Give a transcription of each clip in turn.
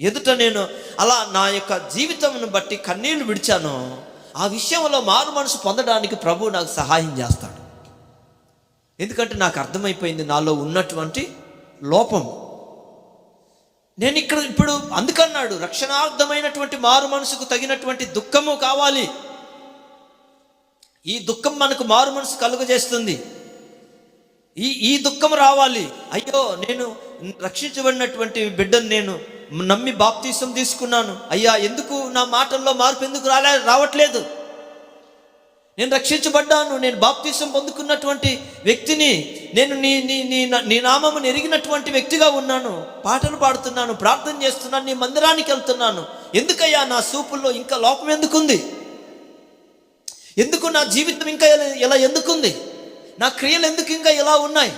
ఎదుట నేను అలా నా యొక్క జీవితంను బట్టి కన్నీళ్ళు విడిచాను ఆ విషయంలో మారు మనసు పొందడానికి ప్రభు నాకు సహాయం చేస్తాడు. ఎందుకంటే నాకు అర్థమైపోయింది నాలో ఉన్నటువంటి లోపం. నేను ఇక్కడ ఇప్పుడు అందుకన్నాడు రక్షణార్థమైనటువంటి మారు మనసుకు తగినటువంటి దుఃఖము కావాలి. ఈ దుఃఖం మనకు మారు మనసు కలుగజేస్తుంది. ఈ ఈ దుఃఖం రావాలి. అయ్యో నేను రక్షించబడినటువంటి బిడ్డను నేను నమ్మి బాప్తీసం తీసుకున్నాను. అయ్యా ఎందుకు నా మాటల్లో మార్పు ఎందుకు రాలే రావట్లేదు? నేను రక్షించబడ్డాను. నేను బాప్తీసం పొందుకున్నటువంటి వ్యక్తిని నేను నీ నీ నీ నీ నామమును ఎరిగినటువంటి వ్యక్తిగా ఉన్నాను. పాటలు పాడుతున్నాను ప్రార్థన చేస్తున్నాను నీ మందిరానికి వెళ్తున్నాను. ఎందుకయ్యా నా సూపుల్లో ఇంకా లోపం ఎందుకుంది? ఎందుకు నా జీవితం ఇంకా ఇలా- ఎందుకుంది? నా క్రియలు ఎందుకు ఇంకా ఇలా ఉన్నాయి?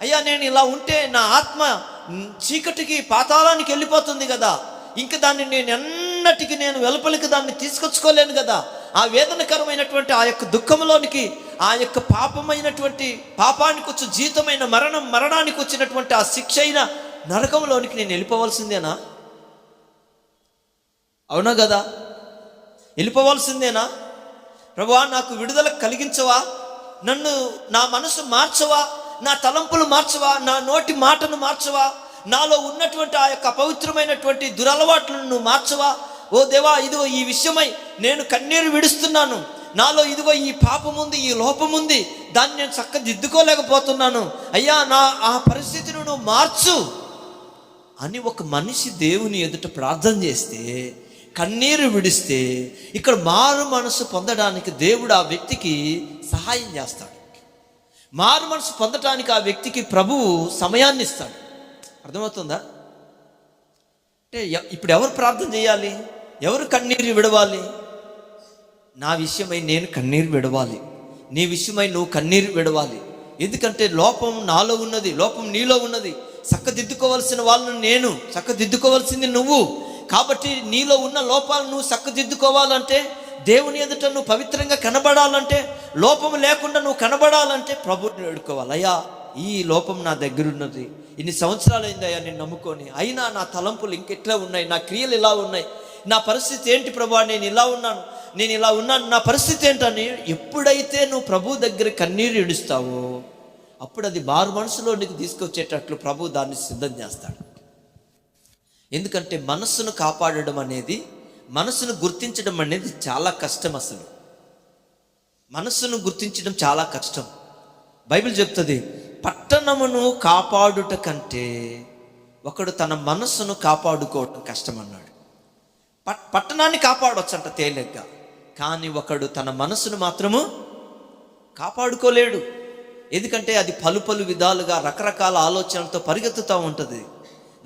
అయ్యా నేను ఇలా ఉంటే నా ఆత్మ చీకటికి పాతాళానికి వెళ్ళిపోతుంది కదా. ఇంక దాన్ని నేను ఎన్నటికి నేను వెలుపలికి దాన్ని తీసుకొచ్చుకోలేను కదా. ఆ వేదనకరమైనటువంటి ఆ యొక్క దుఃఖంలోనికి ఆ యొక్క పాపమైనటువంటి పాపానికి వచ్చి జీతమైన మరణం మరణానికి వచ్చినటువంటి ఆ శిక్ష అయిన నరకంలోనికి నేను వెళ్ళిపోవాల్సిందేనా? అవునా కదా? వెళ్ళిపోవాల్సిందేనా? ప్రభువా నాకు విడుదల కలిగించవా? నన్ను నా మనసు మార్చవా? నా తలంపులు మార్చవా? నా నోటి మాటను మార్చవా? నాలో ఉన్నటువంటి ఆ యొక్క పవిత్రమైనటువంటి దురలవాట్లను నువ్వు మార్చవా? ఓ దేవా ఇదిగో ఈ విషయమై నేను కన్నీరు విడుస్తున్నాను. నాలో ఇదిగో ఈ పాపం ఉంది ఈ లోపం ఉంది దాన్ని నేను చక్కదిద్దుకోలేకపోతున్నాను. అయ్యా నా ఆ పరిస్థితిని నువ్వు మార్చు అని ఒక మనిషి దేవుని ఎదుట ప్రార్థన చేస్తే కన్నీరు విడిస్తే ఇక్కడ మారు మనసు పొందడానికి దేవుడు ఆ వ్యక్తికి సహాయం చేస్తాడు. మారు మనసు పొందటానికి ఆ వ్యక్తికి ప్రభువు సమయాన్ని ఇస్తాడు. అర్థమవుతుందా? అంటే ఇప్పుడు ఎవరు ప్రార్థన చేయాలి? ఎవరు కన్నీరు విడవాలి? నా విషయమై నేను కన్నీరు విడవాలి. నీ విషయమై నువ్వు కన్నీరు విడవాలి. ఎందుకంటే లోపం నాలో ఉన్నది లోపం నీలో ఉన్నది. చక్కదిద్దుకోవాల్సిన వాళ్ళను నేను చక్కదిద్దుకోవాల్సింది నువ్వు. కాబట్టి నీలో ఉన్న లోపాలను నువ్వు చక్కదిద్దుకోవాలంటే దేవుని ఎదుట నువ్వు పవిత్రంగా కనబడాలంటే లోపం లేకుండా నువ్వు కనబడాలంటే ప్రభుని వేడుకోవాలి. అయ్యా ఈ లోపం నా దగ్గర ఉన్నది. ఇన్ని సంవత్సరాలు అయిందయ్యా నేను నమ్ముకొని. అయినా నా తలంపులు ఇంకెట్లా ఉన్నాయి? నా క్రియలు ఇలా ఉన్నాయి. నా పరిస్థితి ఏంటి ప్రభా? నేను ఇలా ఉన్నాను. నేను ఇలా ఉన్నాను. నా పరిస్థితి ఏంటని ఎప్పుడైతే నువ్వు ప్రభు దగ్గర కన్నీరు ఇడుస్తావో అప్పుడు అది మారు మనసులో నీకు తీసుకొచ్చేటట్లు ప్రభు దాన్ని సిద్ధం చేస్తాడు. ఎందుకంటే మనస్సును కాపాడడం అనేది మనస్సును గుర్తించడం అనేది చాలా కష్టం అసలు. మనస్సును గుర్తించడం చాలా కష్టం. బైబిల్ చెప్తుంది పట్టణమును కాపాడుట కంటే ఒకడు తన మనస్సును కాపాడుకోవటం కష్టమన్నాడు. పట్- పట్టణాన్ని కాపాడవచ్చంట తేలిగ్గా. కానీ ఒకడు తన మనస్సును మాత్రము కాపాడుకోలేడు. ఎందుకంటే అది పలు పలు విధాలుగా రకరకాల ఆలోచనలతో పరిగెత్తుతూ ఉంటుంది.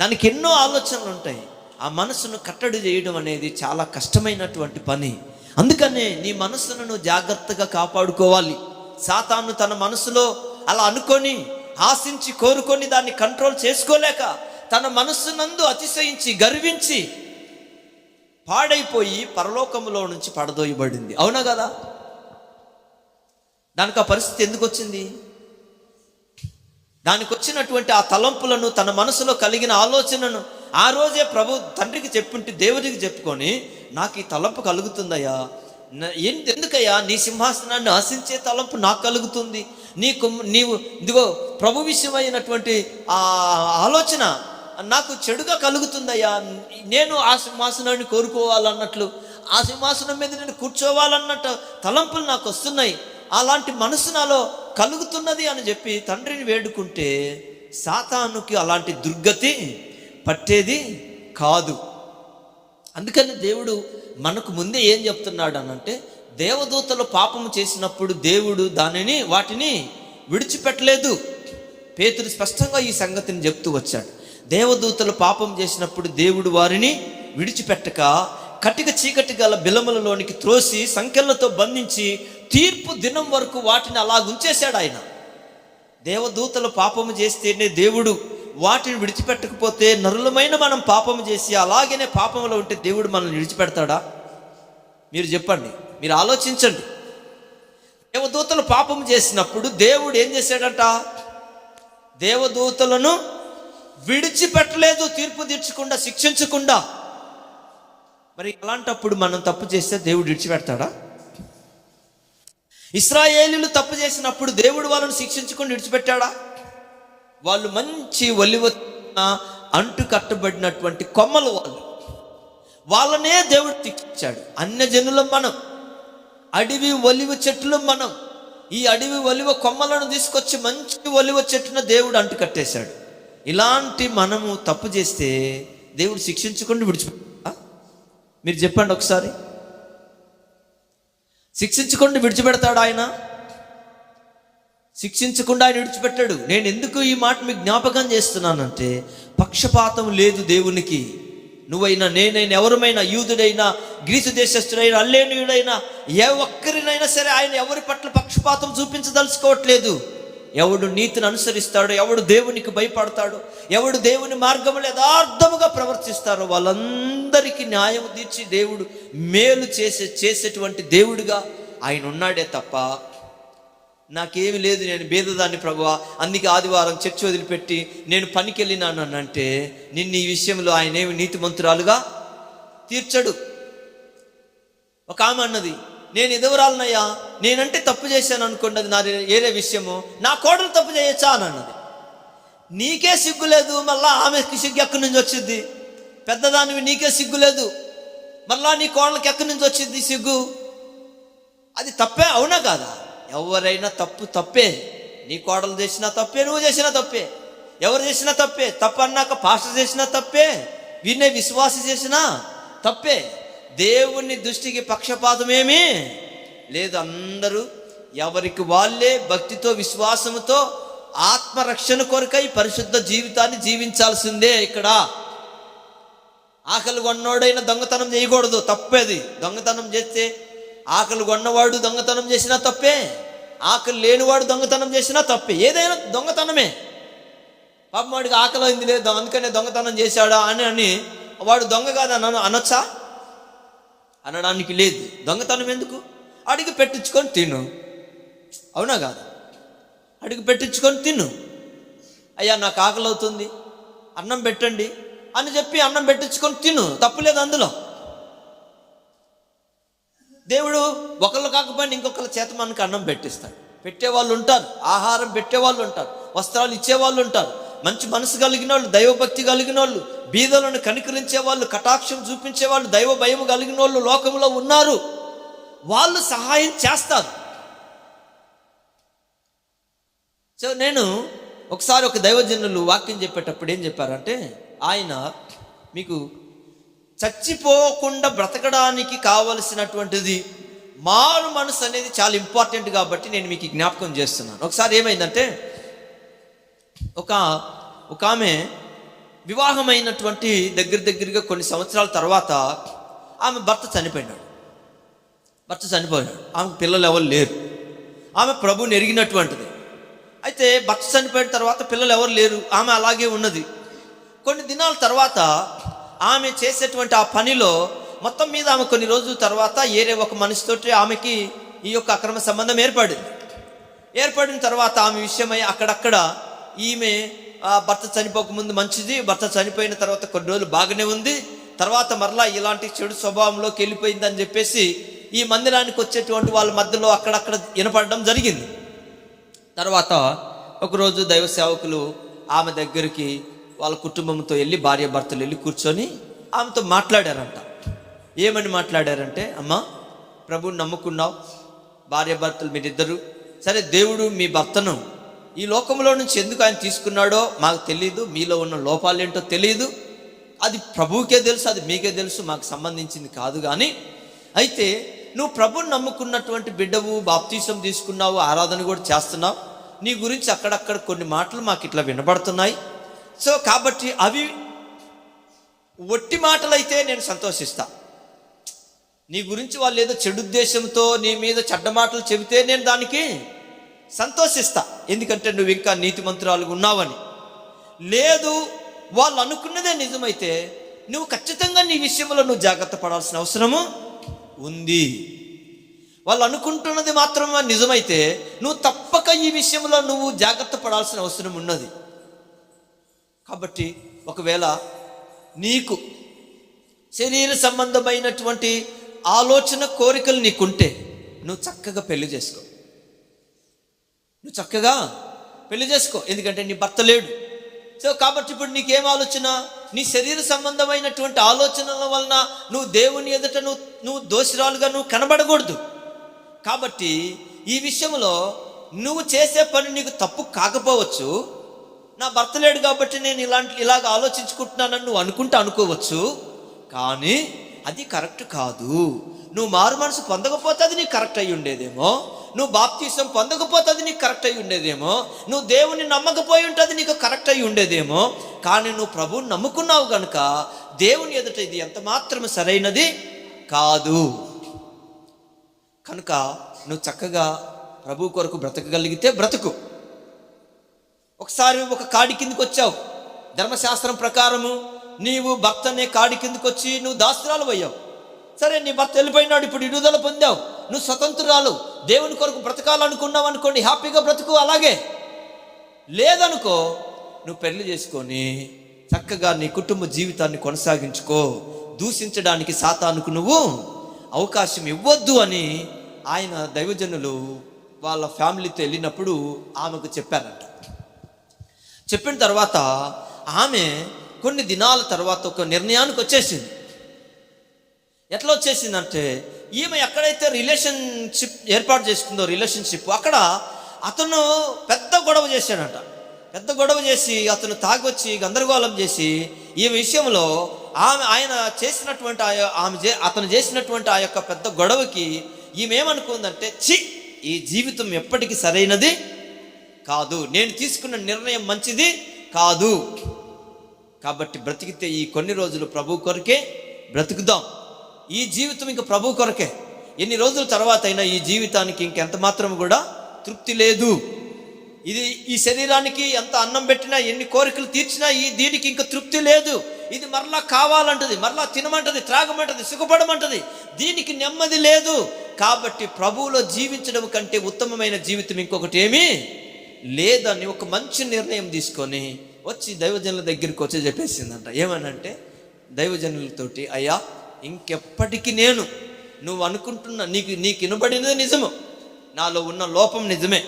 దానికి ఎన్నో ఆలోచనలు ఉంటాయి ఆ మనసును కట్టడి చేయడం అనేది చాలా కష్టమైనటువంటి పని. అందుకనే నీ మనసును నువ్వు జాగ్రత్తగా కాపాడుకోవాలి. సాతాను తన మనసులో అలా అనుకొని ఆశించి కోరుకొని దాన్ని కంట్రోల్ చేసుకోలేక తన మనస్సునందు అతిశయించి గర్వించి పాడైపోయి పరలోకములో నుంచి పడదోయబడింది. అవునా కదా? దానికి ఆ పరిస్థితి ఎందుకు వచ్చింది? దానికి వచ్చినటువంటి ఆ తలంపులను తన మనసులో కలిగిన ఆలోచనను ఆ రోజే ప్రభు తండ్రికి చెప్పుంటే దేవుడికి చెప్పుకొని నాకు ఈ తలంపు కలుగుతుందయ్యా. ఎందుకయ్యా? నీ సింహాసనాన్ని ఆశించే తలంపు నాకు కలుగుతుంది. నీకు నీవు ఇదిగో ప్రభు విషయమైనటువంటి ఆ ఆలోచన నాకు చెడుగా కలుగుతుందయ్యా. నేను ఆ సింహాసనాన్ని కోరుకోవాలన్నట్లు ఆ సింహాసనం మీద నేను కూర్చోవాలన్నట్టు తలంపులు నాకు వస్తున్నాయి. అలాంటి మనసు నాలో కలుగుతున్నది అని చెప్పి తండ్రిని వేడుకుంటే సాతానుకి అలాంటి దుర్గతి పట్టేది కాదు. అందుకని దేవుడు మనకు ముందే ఏం చెప్తున్నాడు అనంటే దేవదూతలు పాపము చేసినప్పుడు దేవుడు దానిని వాటిని విడిచిపెట్టలేదు. పేతుడు స్పష్టంగా ఈ సంగతిని చెప్తూ వచ్చాడు. దేవదూతలు పాపం చేసినప్పుడు దేవుడు వారిని విడిచిపెట్టక కటిక చీకటి గల బిలములలోనికి త్రోసి సంఖ్యలతో బంధించి తీర్పు దినం వరకు వాటిని అలా ఉంచేశాడు ఆయన. దేవదూతలు పాపము చేస్తేనే దేవుడు వాటిని విడిచిపెట్టకపోతే నరులమైన మనం పాపము చేసి అలాగనే పాపంలో ఉంటే దేవుడు మనల్ని విడిచిపెడతాడా? మీరు చెప్పండి. మీరు ఆలోచించండి. దేవదూతలు పాపం చేసినప్పుడు దేవుడు ఏం చేశాడంట? దేవదూతలను విడిచిపెట్టలేదు తీర్పు తీర్చకుండా శిక్షించకుండా. మరి అలాంటప్పుడు మనం తప్పు చేస్తే దేవుడు విడిచిపెడతాడా? ఇస్రాయేలీలు తప్పు చేసినప్పుడు దేవుడు వాళ్ళని శిక్షించకుండా విడిచిపెట్టాడా? వాళ్ళు మంచి ఒలివ అంటు కట్టబడినటువంటి కొమ్మలు వాళ్ళు. వాళ్ళనే దేవుడు శిక్షించాడు అన్యజనులం మనం. అడవి ఒలివ చెట్లు మనం ఈ అడవి ఒలివ కొమ్మలను తీసుకొచ్చి మంచి ఒలివ చెట్టున దేవుడు అంటు కట్టేశాడు. ఇలాంటి మనము తప్పు చేస్తే దేవుడు శిక్షించకుండా విడిచిపెట్టా మీరు చెప్పండి ఒకసారి. శిక్షించకుండా విడిచిపెడతాడు ఆయన? శిక్షించకుండా ఆయన విడిచిపెట్టాడు. నేను ఎందుకు ఈ మాట మీకు జ్ఞాపకం చేస్తున్నానంటే పక్షపాతం లేదు దేవునికి. నువ్వైనా నేనైనా ఎవరమైనా యూదుడైనా గ్రీసు దేశస్థుడైనా అల్లేనియుడైనా ఏ ఒక్కరినైనా సరే ఆయన ఎవరి పట్ల పక్షపాతం చూపించదలుచుకోవట్లేదు. ఎవడు నీతిని అనుసరిస్తాడో ఎవడు దేవునికి భయపడతాడో ఎవడు దేవుని మార్గములు యథార్థముగా ప్రవర్తిస్తారో వాళ్ళందరికీ న్యాయం తీర్చి దేవుడు మేలు చేసే చేసేటువంటి దేవుడిగా ఆయన ఉన్నాడే తప్ప నాకేమి లేదు నేను బేదదాన్ని ప్రభువా. అందుకే ఆదివారం చర్చి వదిలిపెట్టి నేను పనికి వెళ్ళినాను అని అంటే నిన్న ఈ విషయంలో ఆయన ఏమి నీతిమంతురాలుగా తీర్చడు. ఒక ఆమె అన్నది నేను ఎదవరాలనయ్యా నేనంటే తప్పు చేశాను అనుకోండి అది నా ఏరే విషయము నా కోడలు తప్పు చేయొచ్చా? అని అన్నది. నీకే సిగ్గు లేదు మళ్ళా ఆమెకి సిగ్గు ఎక్కడి నుంచి వచ్చింది పెద్దదానివి నీకే సిగ్గు లేదు మళ్ళా నీ కోడలకి ఎక్కడి నుంచి వచ్చింది సిగ్గు? అది తప్పే అవునా కాదా? ఎవరైనా తప్పు తప్పే. నీ కోడలు చేసినా తప్పే నువ్వు చేసినా తప్పే. ఎవరు చేసినా తప్పే. తప్పు అన్నాక పాస్టర్ చేసినా తప్పే. వినే విశ్వాస చేసినా తప్పే. దేవుని దృష్టికి పక్షపాతమేమీ లేదు. అందరూ ఎవరికి వాళ్ళే భక్తితో విశ్వాసముతో ఆత్మరక్షణ కొరకై పరిశుద్ధ జీవితాన్ని జీవించాల్సిందే ఇక్కడ. ఆకలి కొన్నోడైనా దొంగతనం చేయకూడదు. తప్పేది. దొంగతనం చేస్తే ఆకలి కొన్నవాడు దొంగతనం చేసినా తప్పే ఆకలి లేనివాడు దొంగతనం చేసినా తప్పే. ఏదైనా దొంగతనమే. పాపం వాడికి ఆకలి అయింది లేదు అందుకనే దొంగతనం చేశాడా అని అని వాడు దొంగ కాదని అనొచ్చా? అనడానికి లేదు. దొంగతనం ఎందుకు? అడిగి పెట్టించుకొని తిను. అవునా కాదు? అడిగి పెట్టించుకొని తిను. అయ్యా నాకు ఆకలి అవుతుంది. అన్నం పెట్టండి అని చెప్పి అన్నం పెట్టించుకొని తిను. తప్పులేదు అందులో. దేవుడు ఒకళ్ళు కాకపోయినా ఇంకొకళ్ళ చేత మనకు అన్నం పెట్టిస్తాడు. పెట్టేవాళ్ళు ఉంటారు ఆహారం పెట్టేవాళ్ళు ఉంటారు వస్త్రాలు ఇచ్చేవాళ్ళు ఉంటారు. మంచి మనసు కలిగిన వాళ్ళు దైవభక్తి కలిగిన వాళ్ళు బీదలను కనికరించే వాళ్ళు కటాక్షం చూపించే వాళ్ళు దైవ భయం కలిగిన వాళ్ళు లోకంలో ఉన్నారు. వాళ్ళు సహాయం చేస్తారు. సో నేను ఒకసారి ఒక దైవజనులు వాక్యం చెప్పేటప్పుడు ఏం చెప్పారంటే ఆయన మీకు చచ్చిపోకుండా బ్రతకడానికి కావలసినటువంటిది మారు మనసు అనేది చాలా ఇంపార్టెంట్ కాబట్టి నేను మీకు జ్ఞాపకం చేస్తున్నాను. ఒకసారి ఏమైందంటే ఒక ఒక ఆమె వివాహమైనటువంటి దగ్గర దగ్గరగా కొన్ని సంవత్సరాల తర్వాత ఆమె భర్త చనిపోయినాడు. భర్త చనిపోయాడు. ఆమె పిల్లలు ఎవరు లేరు. ఆమె ప్రభుని ఎరిగినటువంటిది. అయితే భర్త చనిపోయిన తర్వాత పిల్లలు ఎవరు లేరు. ఆమె అలాగే ఉన్నది. కొన్ని దినాల తర్వాత ఆమె చేసేటువంటి ఆ పనిలో మొత్తం మీద ఆమె కొన్ని రోజుల తర్వాత ఏరే ఒక మనిషితోటి ఆమెకి ఈ యొక్క అక్రమ సంబంధం ఏర్పడింది. ఏర్పడిన తర్వాత ఆమె విషయమై అక్కడక్కడ ఈమె భర్త చనిపోకముందు మంచిది భర్త చనిపోయిన తర్వాత కొన్ని రోజులు బాగానే ఉంది తర్వాత మరలా ఇలాంటి చెడు స్వభావంలోకి వెళ్ళిపోయిందని చెప్పేసి ఈ మందిరానికి వచ్చేటువంటి వాళ్ళ మధ్యలో అక్కడక్కడ వినపడడం జరిగింది. తర్వాత ఒకరోజు దైవ సేవకులు ఆమె దగ్గరికి వాళ్ళ కుటుంబంతో వెళ్ళి భార్య భర్తలు వెళ్ళి కూర్చొని ఆమెతో మాట్లాడారంట. ఏమని మాట్లాడారంటే అమ్మా ప్రభుని నమ్ముకున్నావు భార్య భర్తలు మీరిద్దరు. సరే దేవుడు మీ భర్తను ఈ లోకంలో నుంచి ఎందుకు ఆయన తీసుకున్నాడో మాకు తెలియదు మీలో ఉన్న లోపాలు ఏంటో తెలియదు అది ప్రభువుకే తెలుసు అది మీకే తెలుసు మాకు సంబంధించింది కాదు కానీ అయితే నువ్వు ప్రభుని నమ్ముకున్నటువంటి బిడ్డవు బాప్తీసం తీసుకున్నావు ఆరాధన కూడా చేస్తున్నావు. నీ గురించి అక్కడక్కడ కొన్ని మాటలు మాకు ఇట్లా వినబడుతున్నాయి. సో కాబట్టి అవి ఒట్టి మాటలైతే నేను సంతోషిస్తా. నీ గురించి వాళ్ళు ఏదో చెడు ఉద్దేశంతో నీ మీద చెడ్డ మాటలు చెబితే నేను దానికి సంతోషిస్తా. ఎందుకంటే నువ్వు ఇంకా నీతిమంతురాలుగా ఉన్నావని. లేదు వాళ్ళు అనుకున్నదే నిజమైతే నువ్వు ఖచ్చితంగా నీ విషయంలో నువ్వు జాగ్రత్త పడాల్సిన అవసరము ఉంది. వాళ్ళు అనుకుంటున్నది మాత్రమే నిజమైతే నువ్వు తప్పక ఈ విషయంలో నువ్వు జాగ్రత్త పడాల్సిన అవసరం ఉన్నది. కాబట్టి ఒకవేళ నీకు శరీర సంబంధమైనటువంటి ఆలోచన కోరికలు నీకుంటే నువ్వు చక్కగా పెళ్ళి చేసుకో. నువ్వు చక్కగా పెళ్ళి చేసుకో. ఎందుకంటే నీ భర్త లేడు. సో కాబట్టి ఇప్పుడు నీకేం ఆలోచన? నీ శరీర సంబంధమైనటువంటి ఆలోచనల వలన నువ్వు దేవుని ఎదుట నువ్వు నువ్వు దోషిరాలుగా నువ్వు కనబడకూడదు. కాబట్టి ఈ విషయంలో నువ్వు చేసే పని నీకు తప్పు కాకపోవచ్చు. నా భర్త లేడు కాబట్టి నేను ఇలాంటి ఇలాగ ఆలోచించుకుంటున్నానని నువ్వు అనుకుంటే అనుకోవచ్చు. కానీ అది కరెక్ట్ కాదు. నువ్వు మారు మనసు పొందకపోతే అది నీకు కరెక్ట్ అయి ఉండేదేమో. నువ్వు బాప్తీసం పొందకపోతే అది నీకు కరెక్ట్ అయి ఉండేదేమో. నువ్వు దేవుని నమ్మకపోయి ఉంటే అది నీకు కరెక్ట్ అయి ఉండేదేమో. కానీ నువ్వు ప్రభువుని నమ్ముకున్నావు కనుక దేవుని ఎదుట ఇది ఎంత మాత్రం సరైనది కాదు. కనుక నువ్వు చక్కగా ప్రభు కొరకు బ్రతకగలిగితే బ్రతుకు. ఒకసారి ఒక కాడి కిందకి వచ్చావు. ధర్మశాస్త్రం ప్రకారము నీవు భర్తనే కాడి కిందకి వచ్చి నువ్వు దాసురాలు అయ్యావు. సరే నీ భర్త వెళ్ళిపోయినాడు ఇప్పుడు విడుదల పొందావు. నువ్వు స్వతంత్రురాలు. దేవుని కొరకు బ్రతకాలనుకున్నావు అనుకోండి హ్యాపీగా బ్రతుకు అలాగే. లేదనుకో నువ్వు పెళ్ళి చేసుకొని చక్కగా నీ కుటుంబ జీవితాన్ని కొనసాగించుకో. దూషించడానికి సాతానుకు నువ్వు అవకాశం ఇవ్వద్దు అని ఆయన దైవజనులు వాళ్ళ ఫ్యామిలీతో వెళ్ళినప్పుడు ఆమెకు చెప్పారంట. చెప్పిన తర్వాత ఆమె కొన్ని దినాల తర్వాత ఒక నిర్ణయానికి వచ్చేసింది. ఎట్లా వచ్చేసిందంటే ఈమె ఎక్కడైతే రిలేషన్షిప్ ఏర్పాటు చేసుకుందో రిలేషన్షిప్ అక్కడ అతను పెద్ద గొడవ చేశాడంట. పెద్ద గొడవ చేసి అతను తాగొచ్చి గందరగోళం చేసి ఈ విషయంలో ఆమె ఆయన చేసినటువంటి ఆ ఆమె చే- అతను చేసినటువంటి ఆ యొక్క పెద్ద గొడవకి ఈమె ఏమనుకుందంటే చి ఈ జీవితం ఎప్పటికీ సరైనది? కాదు. నేను తీసుకున్న నిర్ణయం మంచిది కాదు. కాబట్టి బ్రతికితే ఈ కొన్ని రోజులు ప్రభు కొరకే బ్రతుకుదాం. ఈ జీవితం ఇంక ప్రభు కొరకే. ఎన్ని రోజుల తర్వాత అయినా ఈ జీవితానికి ఇంకెంత మాత్రం కూడా తృప్తి లేదు. ఇది ఈ శరీరానికి ఎంత అన్నం పెట్టినా ఎన్ని కోరికలు తీర్చినా ఈ దీనికి ఇంకా తృప్తి లేదు. ఇది మరలా కావాలంటది మరలా తినమంటది త్రాగమంటది సుఖపడమంటది. దీనికి నెమ్మది లేదు. కాబట్టి ప్రభువులో జీవించడం కంటే ఉత్తమమైన జీవితం ఇంకొకటి ఏమీ? లేదని ఒక మంచి నిర్ణయం తీసుకొని వచ్చి దైవజనుల దగ్గరికి వచ్చి చెప్పేసిందంట. ఏమనంటే దైవజనులతోటి అయ్యా ఇంకెప్పటికీ నేను నువ్వు అనుకుంటున్న నీకు నీకు వినబడినది నిజము. నాలో ఉన్న లోపం నిజమే.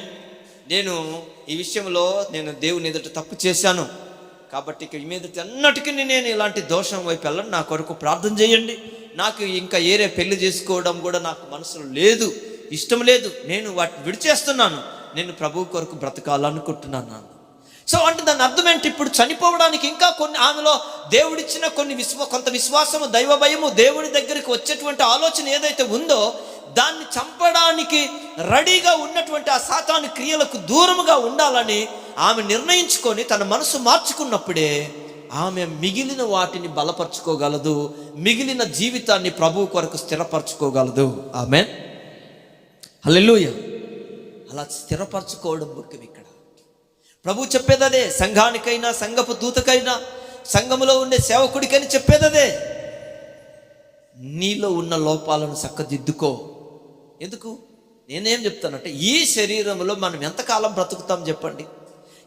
నేను ఈ విషయంలో నేను దేవుని ఎదుట తప్పు చేశాను. కాబట్టి ఇక ఈ మీదట అన్నటికీ నేను ఇలాంటి దోషం వైపు వెళ్ళను. నా కొరకు ప్రార్థన చేయండి. నాకు ఇంకా ఏరే పెళ్ళి చేసుకోవడం కూడా నాకు మనసులో లేదు ఇష్టం లేదు. నేను వాటిని విడిచేస్తున్నాను. నేను ప్రభు కొరకు బ్రతకాలనుకుంటున్నాను నాన్న. సో అంటే దాని అర్థం ఏంటి? ఇప్పుడు చనిపోవడానికి ఇంకా కొన్ని ఆమెలో దేవుడిచ్చిన కొన్ని విశ్వ కొంత విశ్వాసము దైవ భయము దేవుడి దగ్గరికి వచ్చేటువంటి ఆలోచన ఏదైతే ఉందో దాన్ని చంపడానికి రెడీగా ఉన్నటువంటి ఆ సాతాను క్రియలకు దూరముగా ఉండాలని ఆమె నిర్ణయించుకొని తన మనసు మార్చుకున్నప్పుడే ఆమె మిగిలిన వాటిని బలపరుచుకోగలదు మిగిలిన జీవితాన్ని ప్రభువు కొరకు స్థిరపరచుకోగలదు. ఆమె హల్లెలూయ. అలా స్థిరపరచుకోవడం ముఖ్యం ఇక్కడ. ప్రభు చెప్పేదదే సంఘానికైనా సంఘపు దూతకైనా సంఘములో ఉండే సేవకుడికని చెప్పేదదే. నీలో ఉన్న లోపాలను చక్కదిద్దుకో. ఎందుకు? నేనేం చెప్తానంటే ఈ శరీరంలో మనం ఎంతకాలం బ్రతుకుతాం చెప్పండి.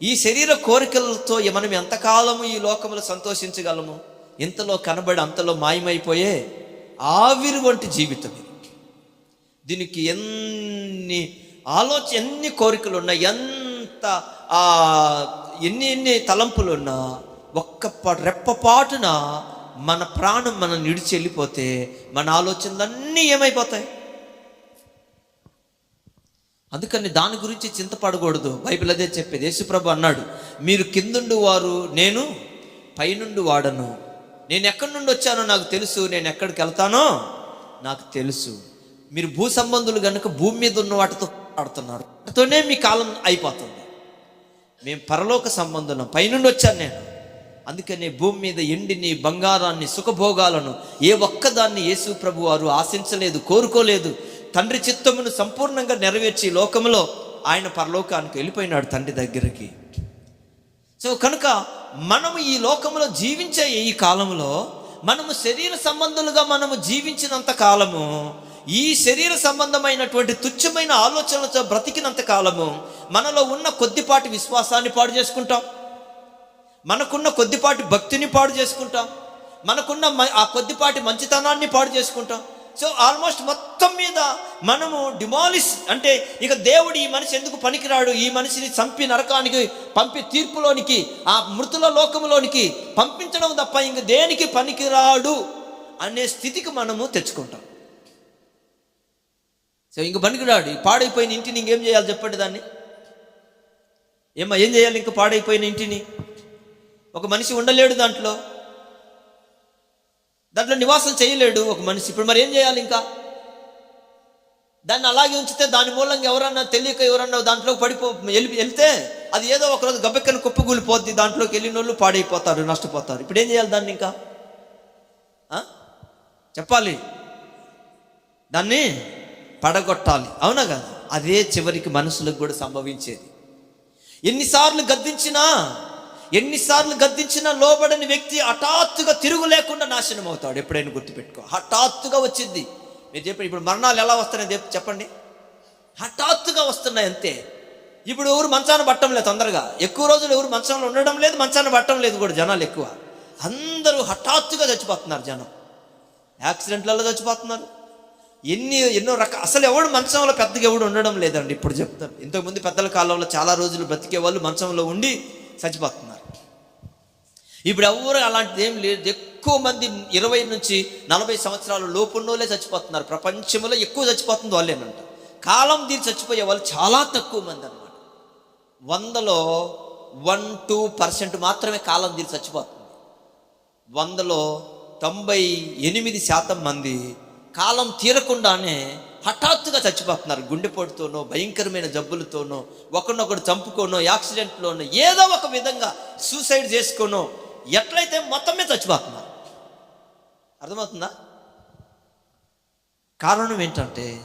ఈ శరీర కోరికలతో మనం ఎంతకాలము ఈ లోకములో సంతోషించగలము? ఇంతలో కనబడి అంతలో మాయమైపోయే ఆవిరి వంటి జీవితం దీనికి ఎన్ని ఆలోచన ఎన్ని కోరికలు ఉన్నా ఎంత ఎన్ని ఎన్ని తలంపులు ఉన్నా ఒక్క ప- రెప్పపాటున మన ప్రాణం మనం నిడిచి వెళ్ళిపోతే మన ఆలోచనలన్నీ ఏమైపోతాయి? అందుకని దాని గురించి చింతపడకూడదు. బైబిల్ అదే చెప్పేది. యేసుప్రభు అన్నాడు మీరు కిందుండు వారు నేను పైనుండి వాడను. నేను ఎక్కడి నుండి వచ్చానో నాకు తెలుసు. నేను ఎక్కడికి వెళ్తానో నాకు తెలుసు. మీరు భూ సంబంధులు కనుక భూమి మీద ఉన్న వాటితో ఆడుతున్నారు వాటితోనే మీ కాలం అయిపోతుంది. మేము పరలోక సంబంధం పైనుండి వచ్చాను నేను. అందుకనే భూమి మీద ఎండిని బంగారాన్ని సుఖభోగాలను ఏ ఒక్కదాన్ని యేసు ప్రభు వారు ఆశించలేదు కోరుకోలేదు. తండ్రి చిత్తమును సంపూర్ణంగా నెరవేర్చి లోకంలో లోకములో ఆయన పరలోకానికి వెళ్ళిపోయినాడు తండ్రి దగ్గరికి. సో కనుక మనము ఈ లోకంలో జీవించే ఈ కాలంలో మనము శరీర సంబంధులుగా మనము జీవించినంత కాలము ఈ శరీర సంబంధమైనటువంటి తుచ్చమైన ఆలోచనలతో బ్రతికినంత కాలము మనలో ఉన్న కొద్దిపాటి విశ్వాసాన్ని పాడు చేసుకుంటాం. మనకున్న కొద్దిపాటి భక్తిని పాడు చేసుకుంటాం. మనకున్న ఆ కొద్దిపాటి మంచితనాన్ని పాడు చేసుకుంటాం. సో ఆల్మోస్ట్ మొత్తం మీద మనము డిమాలిష్ అంటే ఇక దేవుడు ఈ మనిషి ఎందుకు పనికిరాడు? ఈ మనిషిని చంపి నరకానికి పంపి తీర్పులోనికి ఆ మృతుల లోకములోనికి పంపించడం తప్ప ఇంక దేనికి పనికిరాడు? అనే స్థితికి మనము తెచ్చుకుంటాం. సో ఇంక పనికిరాడు. పాడైపోయిన ఇంటిని ఇంకేం చేయాలి చెప్పండి దాన్ని? ఏమ్మా ఏం చేయాలి ఇంక పాడైపోయిన ఇంటిని? ఒక మనిషి ఉండలేడు దాంట్లో. దాంట్లో నివాసం చేయలేడు ఒక మనిషి. ఇప్పుడు మరి ఏం చేయాలి ఇంకా? దాన్ని అలాగే ఉంచితే దాని మూలంగా ఎవరన్నా తెలియక ఎవరన్నా దాంట్లో పడిపో వెళ్ళి వెళ్తే అది ఏదో ఒకరోజు గబ్బెక్కని కుప్పగూలిపోద్ది. దాంట్లోకి వెళ్ళిన వాళ్ళు పాడైపోతారు నష్టపోతారు. ఇప్పుడు ఏం చేయాలి దాన్ని ఇంకా? చెప్పాలి. దాన్ని పడగొట్టాలి. అవునా కదా? అదే చివరికి మనుషులకు కూడా సంభవించేది. ఎన్నిసార్లు గద్దించినా ఎన్నిసార్లు గద్దించినా లోబడని వ్యక్తి హఠాత్తుగా తిరుగు లేకుండా నాశనం అవుతాడు. ఎప్పుడైనా గుర్తుపెట్టుకో. హఠాత్తుగా వచ్చింది. మీరు చెప్పండి ఇప్పుడు మరణాలు ఎలా వస్తున్నాయి చెప్పండి. హఠాత్తుగా వస్తున్నాయి అంతే. ఇప్పుడు ఎవరు మంచాన పట్టడం లేదు తొందరగా. ఎక్కువ రోజులు ఎవరు మంచంలో ఉండడం లేదు మంచాన పట్టడం లేదు కూడా జనాలు ఎక్కువ. అందరూ హఠాత్తుగా చచ్చిపోతున్నారు జనం. యాక్సిడెంట్లలో చచ్చిపోతున్నారు. ఎన్ని ఎన్నో రకాల అసలు ఎవడు మంచంలో పెద్దగా ఎవడు ఉండడం లేదండి. ఇప్పుడు చెప్తాను. ఇంతకుముందు పెద్దల కాలంలో చాలా రోజులు బ్రతికే వాళ్ళు మంచంలో ఉండి చచ్చిపోతున్నారు. ఇప్పుడు ఎవరు అలాంటిది ఏం లేదు. ఎక్కువ మంది ఇరవై నుంచి నలభై సంవత్సరాల లోపున్నోళ్ళే చచ్చిపోతున్నారు. ప్రపంచంలో ఎక్కువ చచ్చిపోతుంది వాళ్ళేనంట. కాలం తీరి చచ్చిపోయే వాళ్ళు చాలా తక్కువ మంది అనమాట వందలో వన్ టూ పర్సెంట్ మాత్రమే కాలం తీరి చచ్చిపోతుంది. వందలో తొంభై ఎనిమిది శాతం మంది కాలం తీరకుండానే హఠాత్తుగా చచ్చిపోతున్నారు. గుండెపోటుతోనో భయంకరమైన జబ్బులతోనో ఒకరినొకరు చంపుకోనో యాక్సిడెంట్లోనో ఏదో ఒక విధంగా సూసైడ్ చేసుకోనో ఎట్లయితే మొత్తమే చచ్చిపోతున్నారు. అర్థమవుతుందా? కారణం ఏంటంటే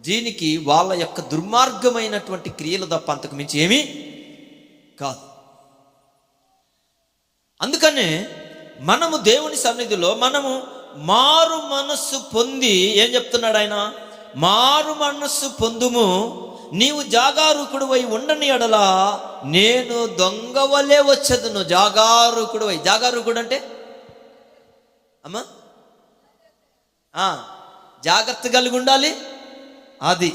దీనికి వాళ్ళ యొక్క దుర్మార్గమైనటువంటి క్రియలు తప్ప అంతకు మించి ఏమీ కాదు. అందుకనే మనము దేవుని సన్నిధిలో మనము మారు మనస్సు పొంది ఏం చెప్తున్నాడు ఆయన? మారు మనస్సు పొందుము నీవు జాగారూకుడువై ఉండని ఎడలా నేను దొంగవలే వచ్చేదను. జాగారూకుడు వై జాగారూకుడు అంటే? అమ్మా? జాగ్రత్త కలిగి ఉండాలి. అది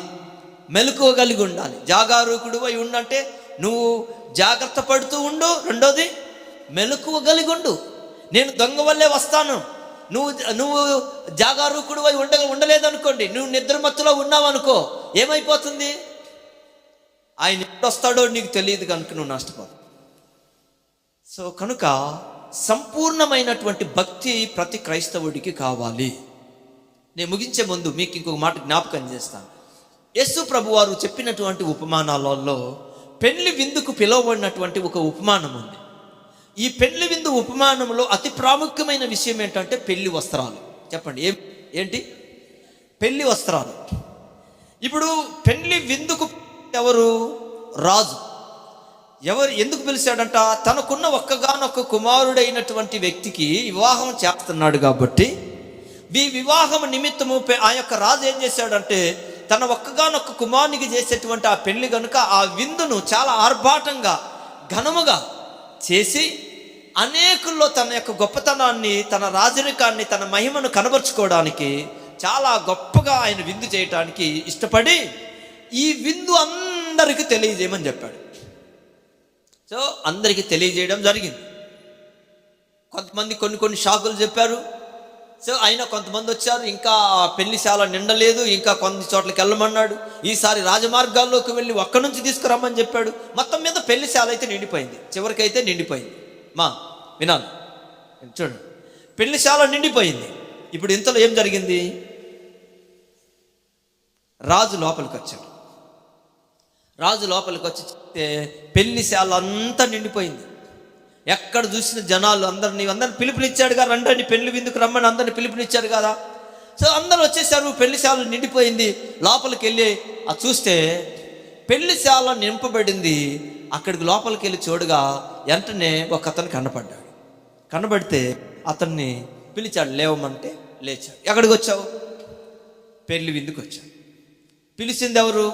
మెలకువ కలిగి ఉండాలి. జాగారూకుడు అయి ఉండంటే నువ్వు జాగ్రత్త పడుతూ ఉండు. రెండోది మెలకువ కలిగి ఉండు. నేను దొంగ వల్లే వస్తాను. నువ్వు నువ్వు జాగరూకుడు అయి ఉండ ఉండలేదనుకోండి నువ్వు నిద్రమత్తులో ఉన్నావనుకో ఏమైపోతుంది? ఆయన ఎప్పుడొస్తాడో నీకు తెలియదు కనుక నువ్వు నష్టపోతావు. సో కనుక సంపూర్ణమైనటువంటి భక్తి ప్రతి క్రైస్తవుడికి కావాలి. నేను ముగించే ముందు మీకు ఇంకొక మాట జ్ఞాపకం చేస్తాను. యేసు ప్రభు వారు చెప్పినటువంటి ఉపమానాలలో పెళ్ళి విందుకు పిలువబడినటువంటి ఒక ఉపమానం ఉంది. ఈ పెళ్ళి విందు ఉపమానంలో అతి ప్రాముఖ్యమైన విషయం ఏంటంటే పెళ్ళి వస్త్రాలు. చెప్పండి ఏం ఏంటి? పెళ్ళి వస్త్రాలు. ఇప్పుడు పెళ్ళి విందుకు ఎవరు? రాజు. ఎవరు ఎందుకు పిలిచాడంట? తనకున్న ఒక్కగానొక్క కుమారుడైనటువంటి వ్యక్తికి వివాహం చేస్తున్నాడు కాబట్టి ఈ వివాహం నిమిత్తము ఆ యొక్క రాజు ఏం చేశాడంటే తన ఒక్కగానొక్క కుమారునికి చేసేటువంటి ఆ పెళ్ళి కనుక ఆ విందును చాలా ఆర్భాటంగా ఘనముగా చేసి అనేకుల్లో తన యొక్క గొప్పతనాన్ని తన రాజరికాన్ని తన మహిమను కనబరుచుకోవడానికి చాలా గొప్పగా ఆయన విందు చేయటానికి ఇష్టపడి ఈ విందు అందరికీ తెలియజేయమని చెప్పాడు. సో అందరికీ తెలియజేయడం జరిగింది. కొంతమంది కొన్ని కొన్ని షాకులు చెప్పారు. సో అయినా కొంతమంది వచ్చారు ఇంకా ఆ పెళ్ళిశాల నిండలేదు ఇంకా కొన్ని చోట్లకి వెళ్ళమన్నాడు. ఈసారి రాజమార్గాల్లోకి వెళ్ళి ఒక్క నుంచి తీసుకురమ్మని చెప్పాడు. మొత్తం మీద పెళ్ళిశాల అయితే నిండిపోయింది. చివరికైతే నిండిపోయింది. మా వినాలి. చూడండి. పెళ్ళిశాల నిండిపోయింది. ఇప్పుడు ఇంతలో ఏం జరిగింది? రాజు లోపలికి వచ్చాడు. రాజు లోపలికి వచ్చి చెప్తే పెళ్ళిశాల అంతా నిండిపోయింది. ఎక్కడ చూసిన జనాలు అందరిని అందరిని పిలుపునిచ్చాడు కదా రండి పెళ్ళి విందుకు రమ్మని అందరిని పిలుపునిచ్చాడు కదా. సో అందరూ వచ్చేసారు పెళ్ళిశాల నిండిపోయింది. లోపలికి వెళ్ళి అది చూస్తే పెళ్ళిశాల నింపబడింది. అక్కడికి లోపలికి వెళ్ళి చూడగా వెంటనే ఒక అతను కనపడ్డాడు. కనబడితే అతన్ని పిలిచాడు లేవమంటే లేచాడు. ఎక్కడికి వచ్చావు? పెళ్ళి విందుకు వచ్చాడు. పిలిచింది ఎవరు?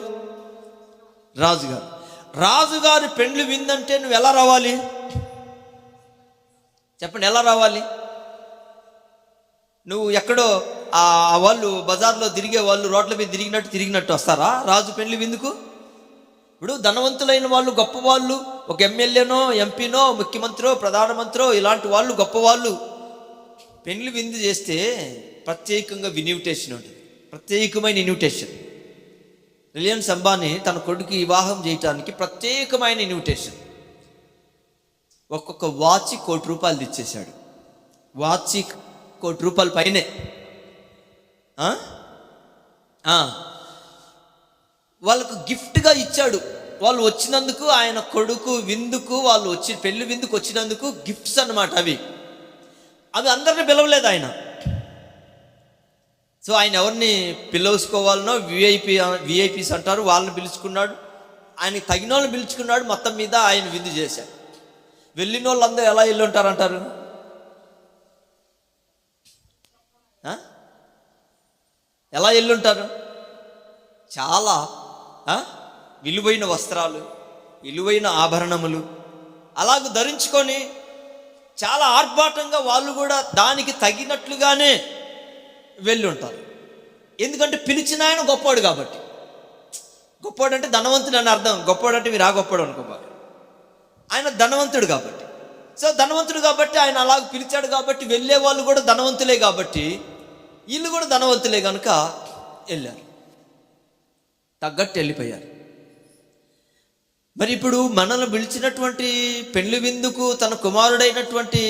రాజుగారు. రాజుగారి పెండ్లి విందంటే నువ్వు ఎలా రావాలి? చెప్పండి ఎలా రావాలి? నువ్వు ఎక్కడో ఆ వాళ్ళు బజార్లో తిరిగే వాళ్ళు రోడ్ల మీద తిరిగినట్టు తిరిగినట్టు వస్తారా? రాజు పెళ్ళి విందుకు? ఇప్పుడు ధనవంతులైన వాళ్ళు గొప్ప వాళ్ళు ఒక ఎమ్మెల్యేనో ఎంపీనో ముఖ్యమంత్రో ప్రధానమంత్రో ఇలాంటి వాళ్ళు గొప్ప వాళ్ళు. పెళ్ళి విందు చేస్తే ప్రత్యేకంగా ఇన్విటేషన్ ఉంటుంది. ప్రత్యేకమైన ఇన్విటేషన్. రిలయన్స్ అంబానీ తన కొడుకు వివాహం చేయటానికి ప్రత్యేకమైన ఇన్విటేషన్. ఒక్కొక్క వాచ్ కోటి రూపాయలు ఇచ్చేశాడు. వాచ్ కోటి రూపాయల పైనే. వాళ్ళకు గిఫ్ట్గా ఇచ్చాడు. వాళ్ళు వచ్చినందుకు ఆయన కొడుకు విందుకు వాళ్ళు వచ్చి పెళ్ళి విందుకు వచ్చినందుకు గిఫ్ట్స్ అన్నమాట అవి. అవి అందరిని పిలవలేదు ఆయన. సో ఆయన ఎవరిని పిలవసుకోవాలనో విఐపి విఐపీస్ అంటారు వాళ్ళని పిలుచుకున్నాడు. ఆయనకి తగిన వాళ్ళని పిలుచుకున్నాడు మొత్తం మీద ఆయన విందు చేశాడు. వెళ్ళిన వాళ్ళందరూ ఎలా వెళ్ళి ఉంటారంటారు ఎలా ఎల్లుంటారు చాలా విలువైన వస్త్రాలు విలువైన ఆభరణములు అలాగ ధరించుకొని చాలా ఆర్భాటంగా వాళ్ళు కూడా దానికి తగినట్లుగానే వెళ్ళుంటారు. ఎందుకంటే పిలిచిన ఆయన గొప్పోడు కాబట్టి. గొప్పవాడు అంటే ధనవంతుడు అని అర్థం. గొప్పవాడు అంటే మీరు ఆ గొప్పవాడు అనుకోవాలి ఆయన ధనవంతుడు కాబట్టి. సో ధనవంతుడు కాబట్టి ఆయన అలాగ పిలిచాడు కాబట్టి వెళ్ళే వాళ్ళు కూడా ధనవంతులే కాబట్టి వీళ్ళు కూడా ధనవంతులే కనుక వెళ్ళారు. తగ్గట్టు వెళ్ళిపోయారు. మరి ఇప్పుడు మనల్ని పిలిచినటువంటి పెళ్ళి విందుకు తన కుమారుడైనటువంటి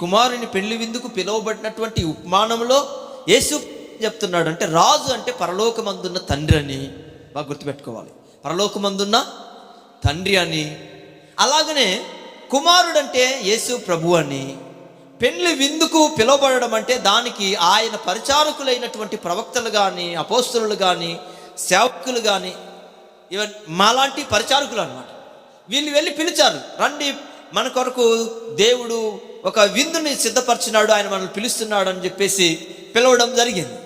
కుమారుని పెళ్ళి విందుకు పిలువబడినటువంటి ఉపమానంలో యేసు చెప్తున్నాడు అంటే రాజు అంటే పరలోకమందున్న తండ్రి అని బాగా గుర్తుపెట్టుకోవాలి. పరలోకమందున్న తండ్రి అని అలాగనే కుమారుడంటే యేసు ప్రభు అని పెళ్ళి విందుకు పిలువబడడం అంటే దానికి ఆయన పరిచారకులైనటువంటి ప్రవక్తలు కానీ అపోస్తులు కానీ సేవకులు కానీ ఇవన్ మాలాంటి పరిచారకులు అనమాట వీళ్ళు వెళ్ళి పిలిచారు రండి మన కొరకు దేవుడు ఒక విందుని సిద్ధపరిచినాడు ఆయన మనల్ని పిలుస్తున్నాడు అని చెప్పేసి పిలవడం జరిగింది.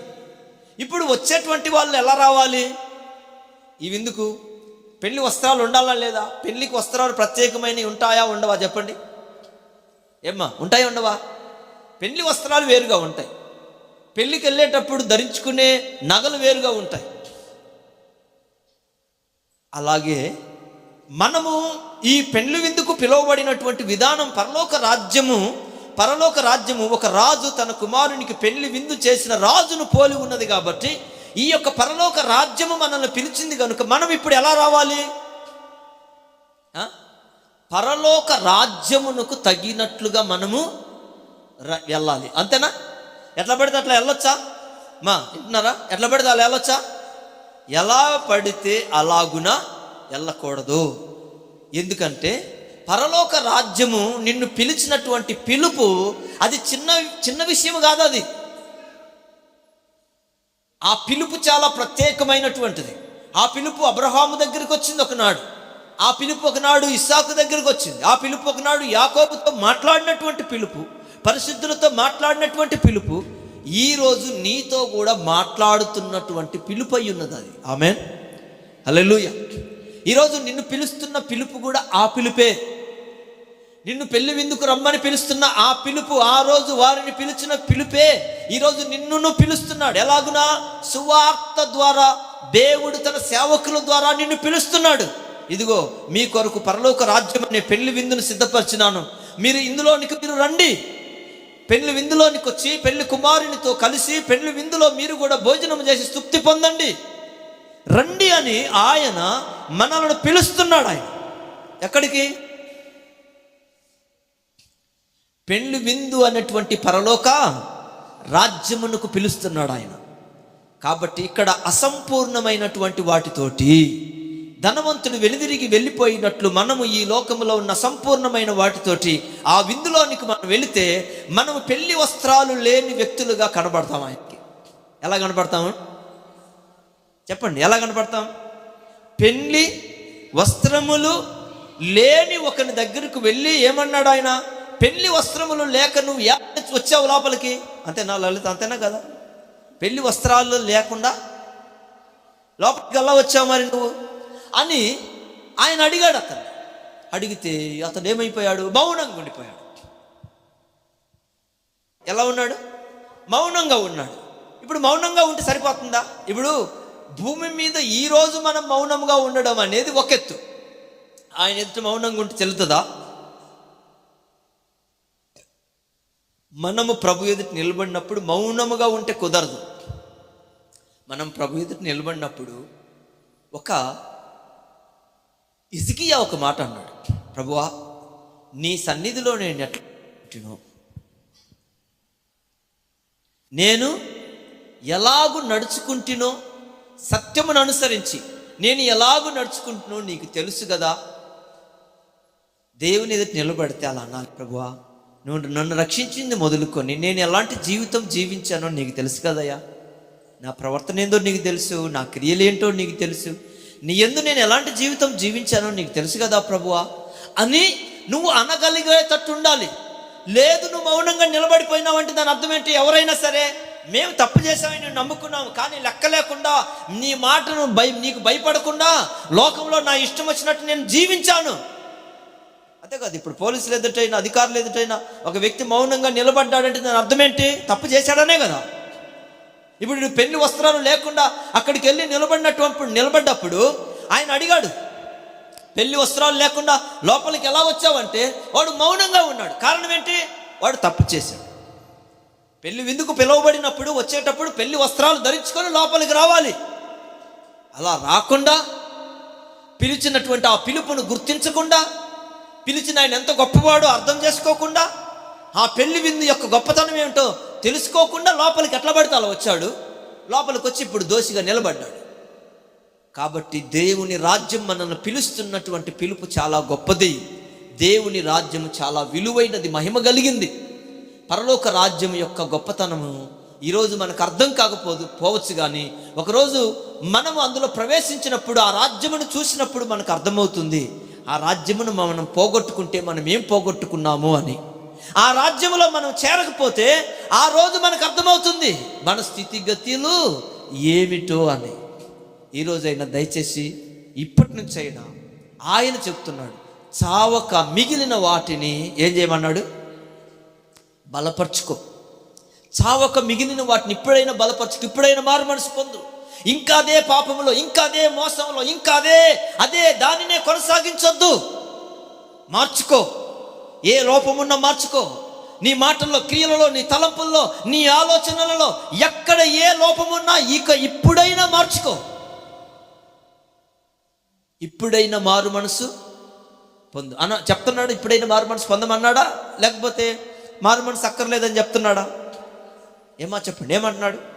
ఇప్పుడు వచ్చేటువంటి వాళ్ళు ఎలా రావాలి? ఈ విందుకు పెళ్ళి వస్త్రాలు ఉండాలా లేదా? పెళ్ళికి వస్త్రాలు ప్రత్యేకమైనవి ఉంటాయా ఉండవా? చెప్పండి. ఏమ్మా ఉంటాయా ఉండవా? పెళ్ళి వస్త్రాలు వేరుగా ఉంటాయి. పెళ్ళికి వెళ్ళేటప్పుడు ధరించుకునే నగలు వేరుగా ఉంటాయి. అలాగే మనము ఈ పెండ్లు విందుకు పిలువబడినటువంటి విధానం పరలోక రాజ్యము పరలోక రాజ్యము ఒక రాజు తన కుమారునికి పెళ్ళి విందు చేసిన రాజును పోలి ఉన్నది కాబట్టి ఈ యొక్క పరలోక రాజ్యము మనల్ని పిలిచింది కనుక మనం ఇప్పుడు ఎలా రావాలి? పరలోక రాజ్యమునకు తగినట్లుగా మనము వెళ్ళాలి. అంతేనా? ఎట్లా పడితే అట్లా వెళ్ళొచ్చా? మా వింటున్నారా? ఎట్లా పడితే అలా వెళ్ళొచ్చా? ఎలా పడితే అలాగున వెళ్ళకూడదు. ఎందుకంటే పరలోక రాజ్యము నిన్ను పిలిచినటువంటి పిలుపు అది చిన్న చిన్న విషయం కాదు అది. ఆ పిలుపు చాలా ప్రత్యేకమైనటువంటిది. ఆ పిలుపు అబ్రహాము దగ్గరికి వచ్చింది ఒకనాడు. ఆ పిలుపు ఒకనాడు ఇస్సాకు దగ్గరికి వచ్చింది. ఆ పిలుపు ఒకనాడు యాకోబుతో మాట్లాడినటువంటి పిలుపు పరిశుద్ధులతో మాట్లాడినటువంటి పిలుపు ఈరోజు నీతో కూడా మాట్లాడుతున్నటువంటి పిలుపు అయి ఉన్నది అది. ఆమె అలెలుయ ఈరోజు నిన్ను పిలుస్తున్న పిలుపు కూడా ఆ పిలుపే. నిన్ను పెళ్ళి విందుకు రమ్మని పిలుస్తున్న ఆ పిలుపు ఆ రోజు వారిని పిలిచిన పిలుపే ఈరోజు నిన్నును పిలుస్తున్నాడు. ఎలాగునా? సువార్త ద్వారా దేవుడు తన సేవకుల ద్వారా నిన్ను పిలుస్తున్నాడు. ఇదిగో మీ కొరకు పరలోక రాజ్యం అనే పెళ్ళి విందును సిద్ధపరిచినాను. మీరు ఇందులోనికి మీరు రండి. పెళ్ళి విందులోనికి వచ్చి పెళ్ళి కుమారునితో కలిసి పెళ్ళి విందులో మీరు కూడా భోజనం చేసి తృప్తి పొందండి. రండి అని ఆయన మనలను పిలుస్తున్నాడు ఆయన. ఎక్కడికి? పెళ్ళి విందు అనేటువంటి పరలోక రాజ్యమునకు పిలుస్తున్నాడు ఆయన. కాబట్టి ఇక్కడ అసంపూర్ణమైనటువంటి వాటితోటి ధనవంతుడు వెలిదిరిగి వెళ్ళిపోయినట్లు మనము ఈ లోకములో ఉన్న సంపూర్ణమైన వాటితోటి ఆ విందులోనికి మనం వెళితే మనము పెళ్ళి వస్త్రాలు లేని వ్యక్తులుగా కనబడతాం ఆయనకి. ఎలా కనబడతాము చెప్పండి ఎలా కనపడతాం పెళ్ళి వస్త్రములు లేని ఒకని దగ్గరకు వెళ్ళి ఏమన్నాడు ఆయన? పెళ్ళి వస్త్రములు లేక నువ్వు ఏ వచ్చావు లోపలికి? అంతేనా లలిత అంతేనా కదా? పెళ్ళి వస్త్రాలు లేకుండా లోపలికి ఎలా వచ్చావు మరి నువ్వు? అని ఆయన అడిగాడు అతను. అడిగితే అతను ఏమైపోయాడు? మౌనంగా ఉండిపోయాడు. ఎలా ఉన్నాడు? మౌనంగా ఉన్నాడు. ఇప్పుడు మౌనంగా ఉంటే సరిపోతుందా? ఇప్పుడు భూమి మీద ఈ రోజు మనం మౌనంగా ఉండడం అనేది ఒక ఎత్తు. ఆయన ఎదుట మౌనంగా ఉంటే చెల్లుతుందా? మనము ప్రభు ఎదుట నిలబడినప్పుడు మౌనముగా ఉంటే కుదరదు. మనం ప్రభు ఎదుట నిలబడినప్పుడు ఒక ఇజికియా ఒక మాట అన్నాడు. ప్రభువా నీ సన్నిధిలో నేను ఎట్లా నేను ఎలాగు నడుచుకుంటునో సత్యమును అనుసరించి నేను ఎలాగు నడుచుకుంటునో నీకు తెలుసు కదా? దేవుని ఎదుట నిలబడితే అలా అనాలి ప్రభువా. నువ్వు నన్ను రక్షించింది మొదలుకొని నేను ఎలాంటి జీవితం జీవించానో నీకు తెలుసు కదయ్యా. నా ప్రవర్తన ఏందో నీకు తెలుసు నా క్రియలేంటో నీకు తెలుసు. నీ ఎందు నేను ఎలాంటి జీవితం జీవించానో నీకు తెలుసు కదా ప్రభువా. అని నువ్వు అనగలిగేటట్టు ఉండాలి లేదు నువ్వు మౌనంగా నిలబడిపోయినావంటే దాని అర్థం ఏంటి? ఎవరైనా సరే మేము తప్పు చేసామని నేను నమ్ముకున్నాము కానీ లెక్క లేకుండా నీ మాటను భయ నీకు భయపడకుండా లోకంలో నా ఇష్టం వచ్చినట్టు నేను జీవించాను. అంతే కాదు ఇప్పుడు పోలీసులు ఎదుటైనా అధికారులు ఎదుటైనా ఒక వ్యక్తి మౌనంగా నిలబడ్డాడంటే దాని అర్థం ఏంటి తప్పు చేశాడనే కదా. ఇప్పుడు నువ్వు పెళ్ళి వస్త్రాలు లేకుండా అక్కడికి వెళ్ళి నిలబడినటువంటి నిలబడ్డప్పుడు ఆయన అడిగాడు పెళ్ళి వస్త్రాలు లేకుండా లోపలికి ఎలా వచ్చావంటే? వాడు మౌనంగా ఉన్నాడు. కారణం ఏంటి? వాడు తప్పు చేశాడు. పెళ్ళి విందుకు పిలువబడినప్పుడు వచ్చేటప్పుడు పెళ్ళి వస్త్రాలు ధరించుకొని లోపలికి రావాలి. అలా రాకుండా పిలిచినటువంటి ఆ పిలుపును గుర్తించకుండా పిలిచిన ఆయన ఎంత గొప్పవాడో అర్థం చేసుకోకుండా ఆ పెళ్ళి విందు యొక్క గొప్పతనం ఏమిటో తెలుసుకోకుండా లోపలికి ఎట్లా పడితే అలా వచ్చాడు. లోపలికి వచ్చి ఇప్పుడు దోషిగా నిలబడ్డాడు. కాబట్టి దేవుని రాజ్యం మనల్ని పిలుస్తున్నటువంటి పిలుపు చాలా గొప్పది. దేవుని రాజ్యం చాలా విలువైనది మహిమ కలిగింది. పరలోక రాజ్యం యొక్క గొప్పతనము ఈరోజు మనకు అర్థం కాకపోదు పోవచ్చు కానీ ఒకరోజు మనము అందులో ప్రవేశించినప్పుడు ఆ రాజ్యమును చూసినప్పుడు మనకు అర్థమవుతుంది. ఆ రాజ్యమును మనం పోగొట్టుకుంటే మనం ఏం పోగొట్టుకున్నాము అని. ఆ రాజ్యంలో మనం చేరకపోతే ఆ రోజు మనకు అర్థమవుతుంది మన స్థితిగతులు ఏమిటో అని. ఈరోజైనా దయచేసి ఇప్పటి నుంచి అయినా ఆయన చెప్తున్నాడు చావక మిగిలిన వాటిని ఏం చేయమన్నాడు? బలపరుచుకో. చావక మిగిలిన వాటిని ఇప్పుడైనా బలపరచుకో ఇప్పుడైనా మారు మనసు పొందు. ఇంకా అదే పాపంలో ఇంకా అదే మోసంలో ఇంకా అదే అదే దానినే కొనసాగించొద్దు. మార్చుకో. ఏ లోపమున్నా మార్చుకో. నీ మాటల్లో క్రియలలో నీ తలంపుల్లో నీ ఆలోచనలలో ఎక్కడ ఏ లోపమున్నా ఇక ఇప్పుడైనా మార్చుకో. ఇప్పుడైనా మారు మనసు పొందు. అన్న చెప్తున్నాడు ఇప్పుడైనా మారు మనసు పొందమన్నాడా? లేకపోతే మారు మనసు అక్కర్లేదని చెప్తున్నాడా? ఏమా చెప్పండి ఏమంటున్నాడు?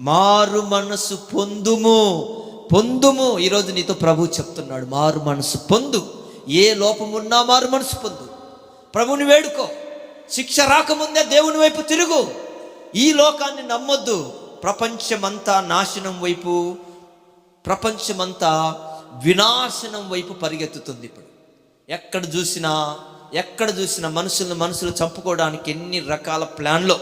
మారు మనసు పొందుము. పొందుము. ఈరోజు నీతో ప్రభు చెప్తున్నాడు మారు మనసు పొందు. ఏ లోపమున్నా మారు మనసు పొందు. ప్రభుని వేడుకో. శిక్ష రాకముందే దేవుని వైపు తిరుగు. ఈ లోకాన్ని నమ్మొద్దు. ప్రపంచమంతా నాశనం వైపు ప్రపంచమంతా వినాశనం వైపు పరిగెత్తుతుంది ఇప్పుడు. ఎక్కడ చూసినా ఎక్కడ చూసినా మనుషులను మనుషులు చంపుకోవడానికి ఎన్ని రకాల ప్లాన్లో.